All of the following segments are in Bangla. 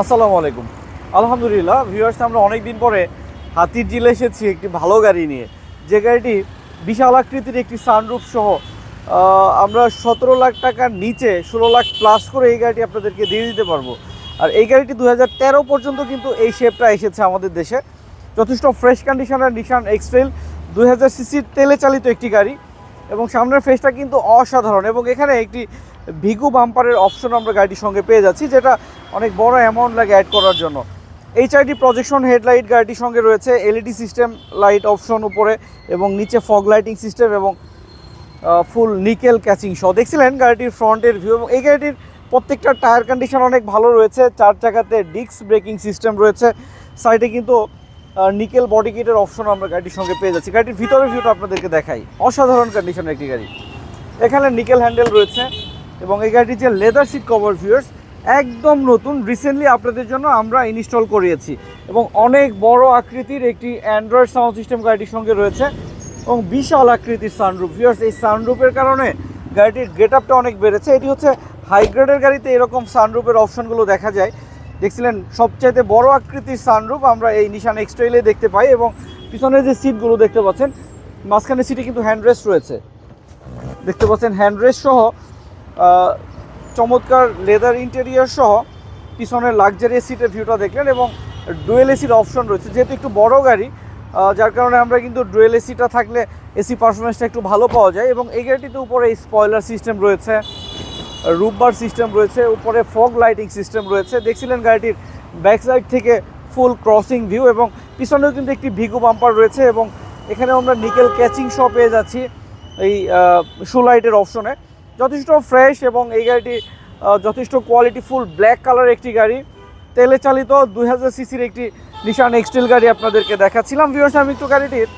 আসসালামু আলাইকুম। আলহামদুলিল্লাহ ভিউয়ার্স আমরা অনেক দিন পরে হাতির জিলে এসেছি একটি ভালো গাড়ি নিয়ে। যে গাড়িটি বিশাল আকৃতির একটি সানরুফ সহ আমরা সতেরো লাখ টাকার নিচে ষোলো লাখ প্লাস করে এই গাড়িটি আপনাদেরকে দিয়ে দিতে পারব। আর এই গাড়িটি দু হাজার তেরো পর্যন্ত কিন্তু এই শেপটা এসেছে আমাদের দেশে। যথেষ্ট ফ্রেশ কন্ডিশনের নিশান এক্সট্রেল দুই হাজার সিসির তেলে চালিত একটি গাড়ি। এবং সামনের ফেসটা কিন্তু অসাধারণ এবং এখানে একটি ভিগু বাম্পারের অপশন আমরা গাড়িটির সঙ্গে পেয়ে যাচ্ছি, যেটা অনেক বড় অ্যামাউন্ট লাগে অ্যাড করার জন্য। এইচআইডি প্রজেকশন হেডলাইট গাড়িটির সঙ্গে রয়েছে এলইডি সিস্টেম লাইট অপশন উপরে এবং নিচে ফগ লাইটিং সিস্টেম এবং ফুল নিকেল ক্যাচিং সহ দেখছিলেন গাড়িটির ফ্রন্টের ভিউ এবং এই গাড়িটির প্রত্যেকটা টায়ার কন্ডিশন অনেক ভালো রয়েছে, চার চাকাতে ডিস্ক ব্রেকিং সিস্টেম রয়েছে। সাইডে কিন্তু নিকেল বডি কিটের অপশন আমরা গাড়িটির সঙ্গে পেয়ে যাচ্ছি। গাড়িটির ভিতরের ভিউটা আপনাদেরকে দেখাই। অসাধারণ কন্ডিশনের একটি গাড়ি। এখানে নিকেল হ্যান্ডেল রয়েছে এবং এই গাড়িটির যে লেদার সিট কভার ভিউয়ার্স একদম নতুন রিসেন্টলি আপনাদের জন্য আমরা ইনস্টল করিয়েছি। এবং অনেক বড় আকৃতির একটি অ্যান্ড্রয়েড সাউন্ড সিস্টেম গাড়িটির সঙ্গে রয়েছে এবং বিশাল আকৃতির সানরুফ ভিউয়ার্স এই সানরুফের কারণে গাড়িটির গেট আপটা অনেক বেড়েছে। এটি হচ্ছে হাইগ্রেডের গাড়িতে এরকম সানরুফের অপশনগুলো দেখা যায়। দেখছিলেন, সবচাইতে বড় আকৃতির সানরুফ আমরা এই নিশান এক্সট্রেলে দেখতে পাই এবং পিছনের যে সিটগুলো দেখতে পাচ্ছেন মাঝখানে সিটে কিন্তু হ্যান্ডরেস্ট রয়েছে। দেখতে পাচ্ছেন হ্যান্ডরেস্ট সহ চমৎকার লেদার ইন্টেরিয়ার সহ পিছনের লাক্সারি সিটের ভিউটা দেখলেন এবং ডুয়েল এসির অপশন রয়েছে। যেহেতু একটু বড় গাড়ি যার কারণে আমরা কিন্তু ডুয়েল এসিটা থাকলে এসি পারফরমেন্সটা একটু ভালো পাওয়া যায় এবং এই গাড়িটিতে উপরে স্পয়লার সিস্টেম রয়েছে। রুববার সিস্টেম রয়েছে, উপরে ফগ লাইটিং সিস্টেম রয়েছে। দেখছিলেন গাড়িটির ব্যাক সাইড থেকে ফুল ক্রসিং ভিউ এবং পিছনেও কিন্তু একটি ভিগু বাম্পার রয়েছে এবং এখানে আমরা নিকেল ক্যাচিং সহ পেয়ে যাচ্ছি এই শু লাইটের অপশনে যথেষ্ট ফ্রেশ এবং এই গাড়িটি যথেষ্ট কোয়ালিটি ফুল ব্ল্যাক কালার একটি গাড়ি। তেলে চালিত দুই হাজার সিসির একটি নিশান এক্সটেল গাড়ি আপনাদেরকে দেখাচ্ছিলাম। ভিউয়ার্স আমি একটু গাড়িটির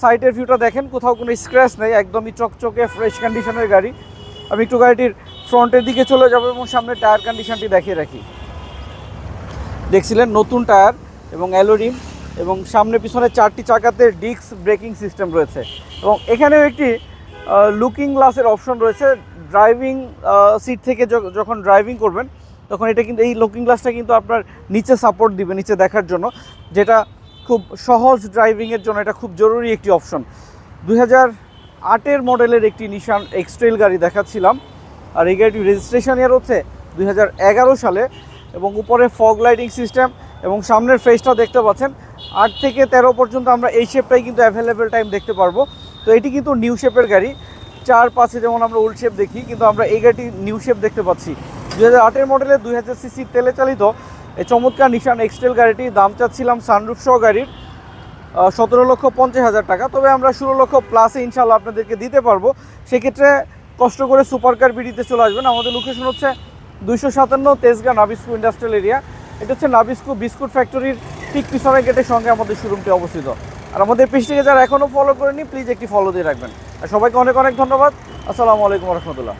সাইটের ভিউটা দেখেন। কোথাও কোনো স্ক্র্যাচ নেই, একদমই চকচকে ফ্রেশ কন্ডিশনের গাড়ি। আমি একটু গাড়িটির ফ্রন্টের দিকে চলে যাব এবং সামনে টায়ার কন্ডিশনটি দেখিয়ে রাখি। দেখছিলেন নতুন টায়ার এবং অ্যালোরিম এবং সামনে পিছনে চারটি চাকাতে ডিস্ক ব্রেকিং সিস্টেম রয়েছে এবং এখানেও একটি লুকিং গ্লাসের অপশন রয়েছে। ড্রাইভিং সিট থেকে যখন ড্রাইভিং করবেন, তখন এটা কিন্তু, এই লুকিং গ্লাসটা কিন্তু আপনার নিচে সাপোর্ট দিবে, নিচে দেখার জন্য। যেটা খুব সহজ ড্রাইভিংয়ের জন্য এটা খুব জরুরি একটি অপশন দুই হাজার আটের মডেলের একটি নিশান এক্সট্রেল গাড়ি দেখাচ্ছিলাম। আর এই গাড়িটি রেজিস্ট্রেশন ইয়ার হচ্ছে দুই হাজার এগারো সালে এবং উপরে ফগ লাইটিং সিস্টেম এবং সামনের ফেসটা দেখতে পাচ্ছেন। আট থেকে তেরো পর্যন্ত আমরা এই শেপটাই কিন্তু অ্যাভেলেবেল টাইম দেখতে পারব। তো এটি কিন্তু নিউ শেপের গাড়ি। চার পাঁচে যেমন আমরা উল্ড শেপ দেখি, কিন্তু আমরা এই গাড়িটি নিউ শেপ দেখতে পাচ্ছি। দুই হাজার মডেলের দুই হাজার সিসি তেলে চালিত এই চমৎকার নিশান এক্সটেল গাড়িটি, দাম চাচ্ছিলাম সানরুফ সহ গাড়ির সতেরো লক্ষ পঞ্চাশ হাজার টাকা। তবে আমরা ষোলো লক্ষ প্লাসে ইনশাল্লাহ আপনাদেরকে দিতে পারব। সেক্ষেত্রে কষ্ট করে সুপার কার বিডিতে চলে আসবেন। আমাদের লোকেশন হচ্ছে দুইশো সাতান্ন তেজগাঁ নাবিস্কু ইন্ডাস্ট্রিয়াল এরিয়া এটা হচ্ছে নাবিস্কু বিস্কুট ফ্যাক্টরির ঠিক পিছনের গেটের সঙ্গে আমাদের শোরুমটি অবস্থিত। আর আমাদের পেজটিকে যারা এখনও ফলো করেনি প্লিজ একটি ফলো দিয়ে রাখবেন। আর সবাইকে অনেক অনেক ধন্যবাদ। আসসালামু আলাইকুম রহমতুল্লাহ।